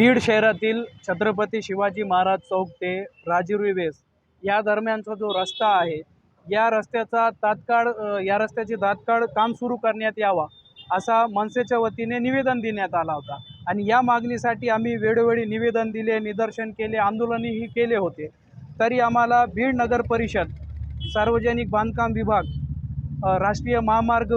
बीड शहरातील छत्रपती शिवाजी महाराज चौक ते राजीव वेस या दरम्यानचा जो रस्ता आहे या रस्त्याचा तात्काळ या रस्त्याचे तात्काळ काम सुरू करण्यात यावा असा मनसेच्या वतीने निवेदन देण्यात आला होता. आणि या मागणीसाठी आम्ही वेळोवेळी निवेदन दिले निदर्शन केले आंदोलनही केले होते. तरी आम्हाला बीड नगर परिषद सार्वजनिक बांधकाम विभाग राष्ट्रीय महामार्ग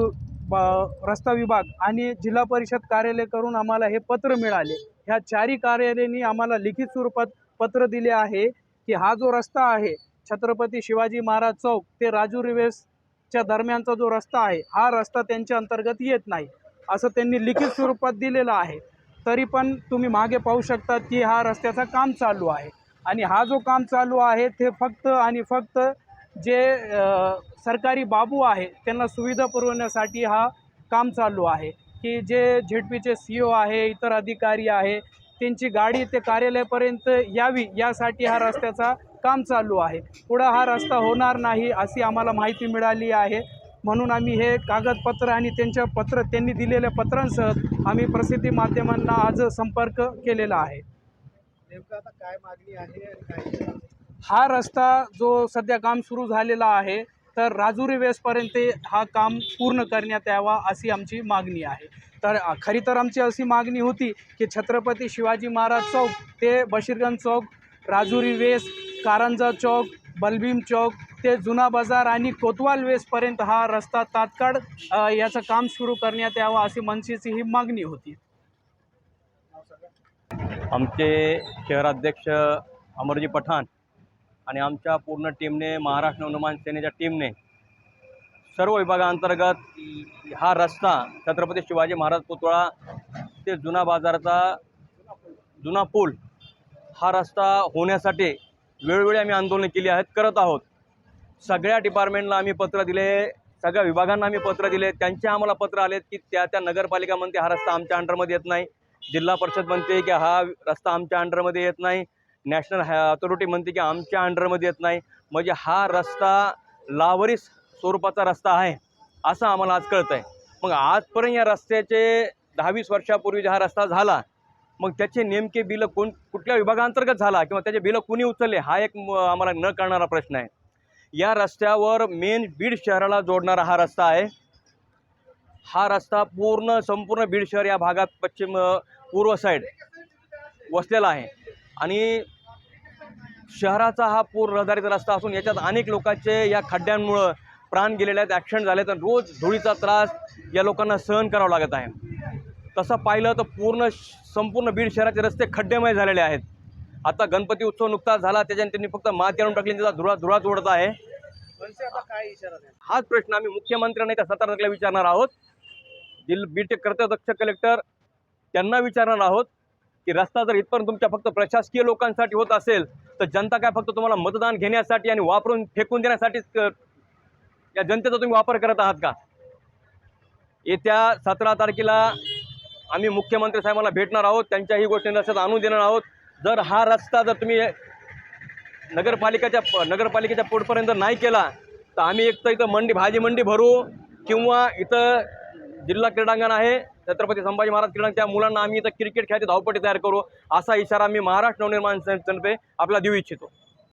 रस्ता विभाग आणि जिल्हा परिषद कार्यालय करून आम्हाला हे पत्र मिळाले. ह्या चारी कार्यालयांनी आम्हाला लिखित स्वरूपात पत्र दिले आहे की हा जो रस्ता आहे छत्रपती शिवाजी महाराज चौक ते राजू रिवेसच्या दरम्यानचा जो रस्ता आहे हा रस्ता त्यांच्या अंतर्गत येत नाही असं त्यांनी लिखित स्वरूपात दिलेलं आहे. तरी पण तुम्ही मागे पाहू शकता की हा रस्त्याचं काम चालू आहे. आणि हा जो काम चालू आहे ते फक्त आणि फक्त जे सरकारी बाबू आहे त्यांना सुविधा पुरवण्यासाठी हा काम चालू आहे. की जे झेडपीचे सी ओ आहे इतर अधिकारी आहे त्यांची गाडी ते कार्यालयापर्यंत यावी यासाठी हा रस्त्याचा काम चालू आहे. पुढं हा रस्ता होणार नाही अशी आम्हाला माहिती मिळाली आहे. म्हणून आम्ही हे कागदपत्र आणि त्यांच्या पत्र त्यांनी दिलेल्या पत्रांसह आम्ही प्रसिद्धी माध्यमांना आज संपर्क केलेला आहे. नेमकं आता काय मागणी आहे आणि काय? हा रस्ता जो सध्या काम सुरू झालेला आहे तर राजुरी वेसपर्यंत हा काम पूर्ण करण्यात यावा अशी आमची मागणी आहे. तर खरी तर आमची अशी मागणी होती की छत्रपती शिवाजी महाराज चौक ते बशीरगंज चौक राजुरी वेस कारंजा चौक बलभीम चौक ते जुना बाजार आणि कोतवाल वेसपर्यंत हा रस्ता तात्काळ याचं काम सुरू करण्यात यावं अशी मनसेची ही मागणी होती. आमचे शहराध्यक्ष अमरजी पठाण आणि आमच्या पूर्ण टीमने महाराष्ट्र नवनिर्माण सेनेच्या टीमने सर्व विभागाअंतर्गत हा रस्ता छत्रपती शिवाजी महाराज पुतळा ते जुना बाजाराचा जुना पूल हा रस्ता होण्यासाठी वेळोवेळी आम्ही आंदोलनं केली आहेत करत आहोत. सगळ्या डिपार्टमेंटला आम्ही पत्र दिले सगळ्या विभागांना आम्ही पत्र दिले त्यांचे आम्हाला पत्र आलेत की त्या त्या नगरपालिका म्हणते हा रस्ता आमच्या अंडरमध्ये येत नाही. जिल्हा परिषद म्हणते की हा रस्ता आमच्या अंडरमध्ये येत नाही. नॅशनल हाय अथॉरिटी म्हणते की आमच्या अंडरमध्ये येत नाही. म्हणजे हा रस्ता लावरी स्वरूपाचा रस्ता आहे असं आम्हाला आज कळतं आहे मग आजपर्यंत या रस्त्याचे दहावीस वर्षापूर्वी हा रस्ता झाला मग त्याचे नेमके बिलं कोण कुठल्या विभागांतर्गत झाला किंवा त्याचे बिलं कुणी उचलले हा एक म- आम्हाला न कळणारा प्रश्न आहे. या रस्त्यावर मेन बीड शहराला जोडणारा हा रस्ता आहे. हा रस्ता पूर्ण संपूर्ण बीड शहर या भागात पश्चिम पूर्व साईड वसलेला आहे. आणि शहराचा हा पूर रहदारीचा रस्ता असून याच्यात अनेक लोकांचे या खड्ड्यांमुळं प्राण गेलेले आहेत ॲक्सिडेंट झाले तर रोज धुळीचा त्रास या लोकांना सहन करावा लागत आहे. तसं पाहिलं तर पूर्ण श- संपूर्ण बीड शहराचे रस्ते खड्डेमय झालेले आहेत. आता गणपती उत्सव नुकताच झाला त्याच्याने त्यांनी फक्त माती आणून टाकली त्याचा धुळा धुळाच जोडत आहे. हाच प्रश्न आम्ही मुख्यमंत्र्यांना त्या सतरा विचारणार आहोत. जिल बीटे कर्तव्यदक्ष कलेक्टर त्यांना विचारणार आहोत. की रस्ता जर इथपर्यंत तुमच्या फक्त प्रशासकीय लोकांसाठी होत असेल तर जनता काय फक्त तुम्हाला मतदान घेण्यासाठी आणि वापरून फेकून देण्यासाठीच या जनतेचा तुम्ही वापर करत आहात का? येत्या सतरा तारखेला आम्ही मुख्यमंत्री साहेबांना भेटणार आहोत त्यांच्याही गोष्टी लक्षात आणून देणार आहोत. जर हा रस्ता जर तुम्ही नगरपालिकेच्या नगरपालिकेच्या पोटपर्यंत नाही केला तर आम्ही एक तर इथं मंडी भाजी मंडी भरू किंवा इथं जिल्हा क्रीडांगण आहे. छत्रपती संभाजी महाराज क्रीडांगण त्या मुलांना आम्ही इथं क्रिकेट खेळायची धावपटी तयार करू. असा इशारा मी महाराष्ट्र नवनिर्माण संस्थेतर्फे आपला देऊ इच्छितो.